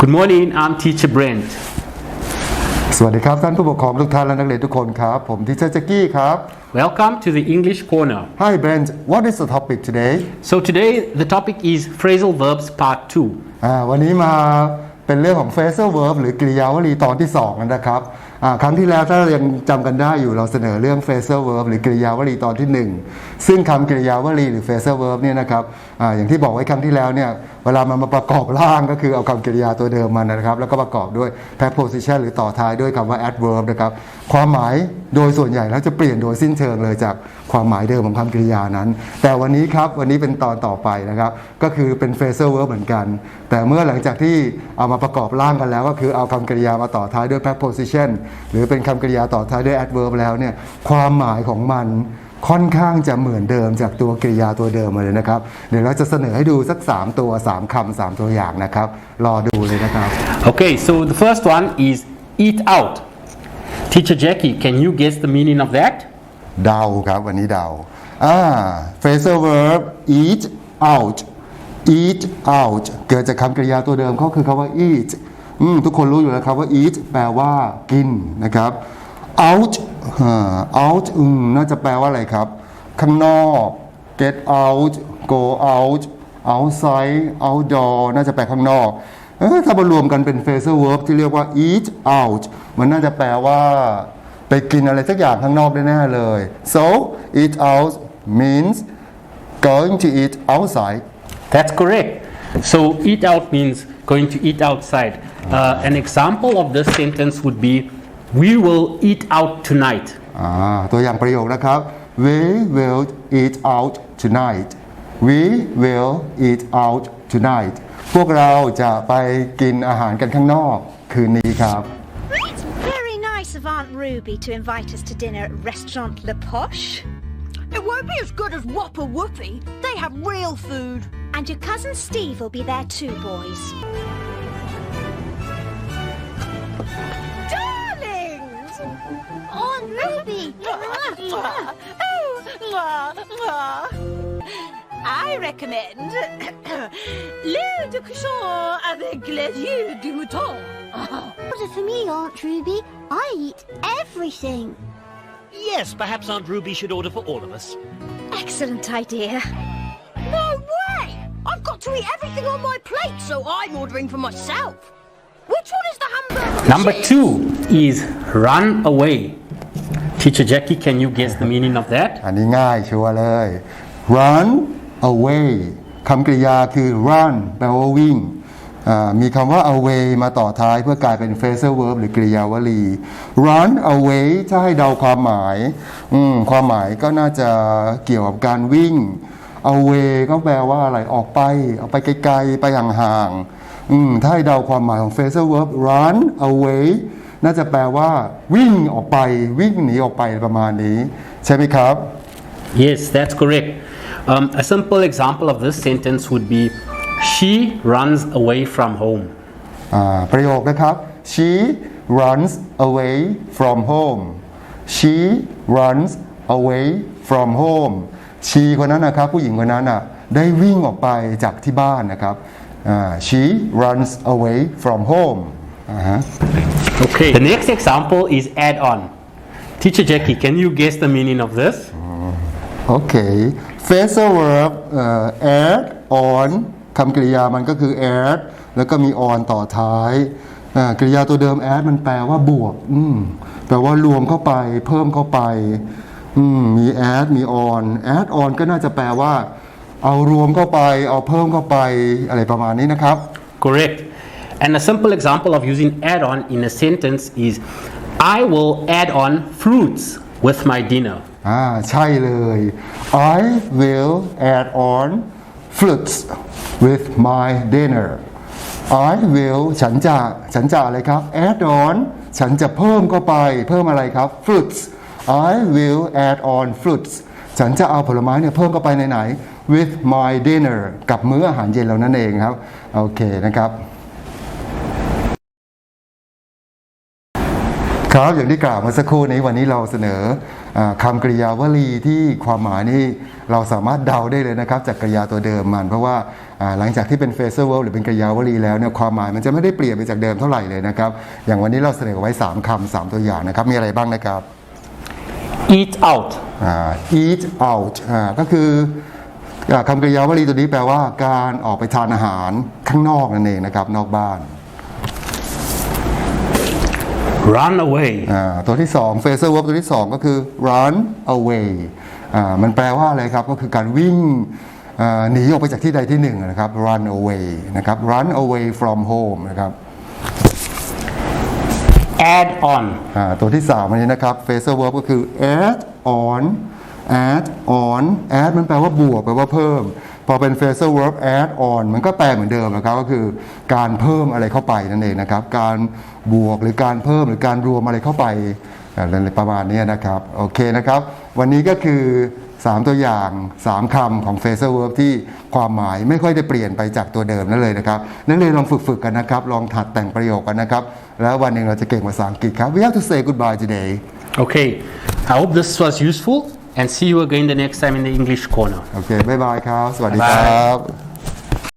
Good morning, I'm Teacher Brent. สวัสดีครับท่านผู้ปกครองทุกท่านและนักเรียนทุกคนครับ ผมทิเชอร์แจ็กกี้ครับ Welcome to the English Corner. Hi Brent what is the topic today So today the topic is phrasal verbs part 2. อ่าวันนี้มา เป็นเรื่องของ phrasal verb หรือกริยาวลีตอนที่2นะครับครั้งที่แล้วถ้าเรายังจำกันได้อยู่เราเสนอเรื่อง phrasal verb หรือกริยาวลีตอนที่ 1 ซึ่งคำกริยาวลีหรือ phrasal verb เนี่ยนะครับออย่างที่บอกไว้ครั้งที่แล้วเนี่ยเวลามันมาประกอบร่างก็คือเอาคำกริยาตัวเดิมมานะครับ แล้วก็ประกอบด้วย preposition หรือต่อท้ายด้วยคำว่า adverb นะครับความหมายโดยส่วนใหญ่แล้วจะเปลี่ยนโดยสิ้นเชิงเลยจาก ความหมายเดิมของคำกริยานั้น แต่วันนี้ครับวันนี้เป็นตอนต่อไปนะครับ ก็คือเป็น phrasal verb เหมือนกัน แต่เมื่อหลังจากที่เอามาประกอบร่างกันแล้ว ก็คือเอาคำกริยามาต่อท้ายด้วย preposition หรือเป็นคำกริยาต่อท้ายด้วย adverb แล้วเนี่ยความหมายของมันค่อนข้างจะเหมือนเดิมจากตัวกริยาตัวเดิมมาเลยนะครับ เดี๋ยวเราจะเสนอให้ดูสัก 3 ตัว 3คำ3ตัวอย่างนะครับ รอดูเลยนะครับ Okay, so the first one is eat out. Teacher Jackie, can you guess the meaning of that? เดาครับวันนี้เดาอ่า phrasal verb eat out eat out เกิดจากคำกริยาตัวเดิมเขาคือคำว่า eat อืมทุกคนรู้อยู่แล้วครับว่า eat แปลว่ากินนะครับ out out อืมน่าจะแปลว่าอะไรครับ ข้างนอก get out go out outside outdoor น่าจะแปลข้างนอกเอ้ยถ้ามารวมกันเป็น phrasal verb ที่เรียกว่า eat out มันน่าจะแปลว่า ไปกินอะไรสักอย่างข้างนอกแน่ๆเลย so eat out means going to eat outside That's correct. So eat out means going to eat outside. Uh, an example of this sentence would be we will eat out tonight. อ่าตัวอย่างประโยคนะครับ we will eat out tonight we will eat out tonight พวกเราจะไปกินอาหารกันข้างนอกคืนนี้ครับ It's very nice of Aunt Ruby to invite us to dinner at Restaurant Le Poche. It won't be as good as Whopper Whoopie. They have real food. And your cousin Steve will be there too, boys. Darlings! Aunt Ruby! oh, mwah, mwah. I recommend l'eau de cochon avec les yeux du mouton. Order for me, Aunt Ruby. I eat everything. Yes, perhaps Aunt Ruby should order for all of us. Excellent idea. No way! I've got to eat everything on my plate, so I'm ordering for myself. Which one is the hamburger? Number cheese? two is run away. Teacher Jackie, can you guess the meaning of that? อันนี้ง่ายชัวร์เลย run away คำกริยาคือ run แปลว่าวิ่งอ่า มีคำว่า away มาต่อท้ายเพื่อกลายเป็น phrasal verb หรือกริยาวลี run away ถ้าให้เดาความหมายมความหมายก็น่าจะเกี่ยวกับการวิ่ง away ก็แปลว่าอะไรออกไป ออกไปไกลๆ ไปห่างๆถ้าให้เดาความหมายของ phrasal verb run away น่าจะแปลว่า วิ่งออกไป วิ่งหนีออกไปประมาณนี้ ใช่ไหมครับ Yes, that's correct. Um, a simple example of this sentence would be she runs away from home. อ่าประโยคนะครับ she runs away from home she runs away from home she คนนั้นนะครับ ผู้หญิงคนนั้นอ่ะได้วิ่งออกไปจากที่บ้านนะครับอ่า she runs away from home อ่าฮะ Okay. The next example is add on. Teacher Jackie, can you guess the meaning of this? โอเค phrasal verb เอ่อ add on คำกริยามันก็คือ add แล้วก็มี on ต่อท้ายอ่ากริยาตัวเดิม add มันแปลว่าบวกอืมแปลว่ารวมเข้าไป เพิ่มเข้าไปอืมมี add มี on add on ก็น่าจะแปลว่า เอารวมเข้าไป เอาเพิ่มเข้าไปอะไรประมาณนี้นะครับ Correct. And a simple example of using add on in a sentence is I will add on fruits with my dinner. อ่าใช่เลย I will add on fruits with my dinner I will ฉันจะฉันจะอะไรครับ add on ฉันจะเพิ่มเข้าไปเพิ่มอะไรครับ fruits I will add on fruits ฉันจะเอาผลไม้เนี่ยเพิ่มเข้าไปในไหน with my dinner กับมื้ออาหารเย็นเรานั่นเองครับ โอเคนะครับ ครับอย่างที่กล่าวเมื่อสักครู่นี้วันนี้เราเสนออาคำกริยาวลีที่ความหมายนี่เราสามารถเดาได้เลยนะครับ จากกริยาตัวเดิมมัน เพราะว่าอ่าหลังจากที่เป็น phrasal verb หรือเป็นกริยาวลีแล้วเนี่ยความหมายมันจะไม่ได้เปลี่ยนไปจากเดิมเท่าไหร่เลยนะครับ อย่างวันนี้เราเสนอไว้ 3คำสามตัวอย่างนะครับ มีอะไรบ้างนะครับ eat out อ่า eat out อ่าก็คืออ่าคำกริยาวลีตัวนี้แปลว่าการออกไปทานอาหารข้างนอกนั่นเองนะครับนอกบ้าน run away อ่าตัวที่2 phrasal verb ตัวที่ 2 ก็คือ run away อ่ามันแปลว่าอะไรครับ ก็คือการวิ่งอ่าหนีออกไปจากที่ใดที่หนึ่งนะครับ run away นะครับ run away from home นะครับ add on อ่าตัวที่ 3 อันนี้นะครับ phrasal verb ก็คือ add on add on add มันแปลว่าบวกแปลว่าเพิ่ม พอเป็น phrasal verb add on มันก็แปลเหมือนเดิมนะครับก็คือการเพิ่มอะไรเข้าไปนั่นเองนะครับ การบวกหรือการเพิ่มหรือการรวมอะไรเข้าไปอะไรประมาณนี้นะครับโอเคนะครับ วันนี้ก็คือ 3 ตัวอย่าง 3คำของ phrasal verb ที่ความหมายไม่ค่อยได้เปลี่ยนไปจากตัวเดิมนั่นเลยนะครับนั่นเลยลองฝึกๆกันนะครับ ลองถัดแต่งประโยคกันนะครับ แล้ววันหนึ่งเราจะเก่งภาษาอังกฤษครับ We have to say goodbye today okay I hope this was useful and see you again the next time in the English corner โอเค บ๊ายบายครับ สวัสดี บ๊าย ค บาย รับ